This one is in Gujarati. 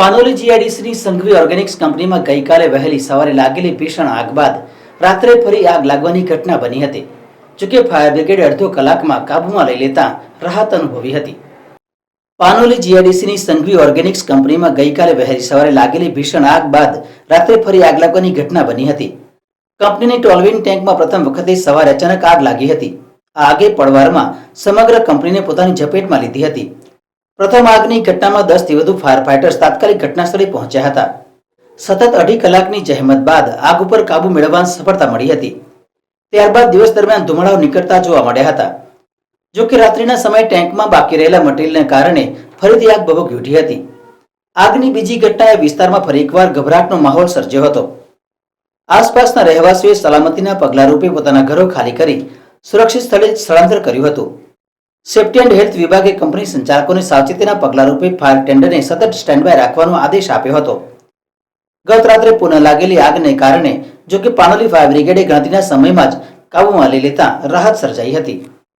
પાનોલી જીઆઈડીસીની સંઘવી ઓર્ગેનિક્સ કંપનીમાં ગઈકાલે વહેલી સવારે લાગેલી ભીષણ આગ બાદ રાત્રે ફરી આગ લાગવાની ઘટના બની હતી જોકે ફાયર બ્રિગેડે અડધો કલાકમાં કાબૂમાં લઈ લેતા રાહત અનુભવી હતી. પાનોલી જીઆઈડીસીની સંઘવી ઓર્ગેનિક્સ કંપનીમાં ગઈકાલે વહેલી સવારે લાગેલી ભીષણ આગ બાદ રાત્રે ફરી આગ લાગવાની ઘટના બની હતી. કંપનીની ટોલવિન ટેન્કમાં પ્રથમ વખતે સવારે અચાનક આગ લાગી હતી. આ આગે પડવારમાં સમગ્ર કંપનીને પોતાની ઝપેટમાં લીધી હતી. પ્રથમ આગની ઘટનામાં દસથી વધુ ફાયર ફાઇટર્સ તાત્કાલિક ઘટનાસ્થળે પહોંચ્યા હતા. સતત અઢી કલાકની જહેમત બાદ આગ ઉપર કાબુ મેળવવાની સફળતા મળી હતી. ત્યારબાદ દિવસ દરમિયાન ધુમાડાઓ નીકળતા જોવા મળ્યા હતા. જો કે રાત્રિના સમયે ટેન્કમાં બાકી રહેલા મટીરિયલને કારણે ફરીથી આગ ભભૂકી ઉઠી હતી. આગની બીજી ઘટનાએ વિસ્તારમાં ફરી એકવાર ગભરાટનો માહોલ સર્જ્યો હતો. આસપાસના રહેવાસીઓએ સલામતીના પગલાં રૂપે પોતાના ઘરો ખાલી કરી સુરક્ષિત સ્થળે સ્થળાંતર કર્યું હતું. સેફ્ટી એન્ડ હેલ્થ વિભાગે કંપની સંચાલકોને સાવચેતીના પગલારૂપે ફાયર ટેન્ડરને સતત સ્ટેન્ડબાય રાખવાનો આદેશ આપ્યો હતો. ગત રાત્રે પુનઃ લાગેલી આગને કારણે જો કે પાનોલી ફાયર બ્રિગેડે ગણતરીના સમયમાં જ કાબૂમાં લઈ લેતા રાહત સર્જાઈ હતી.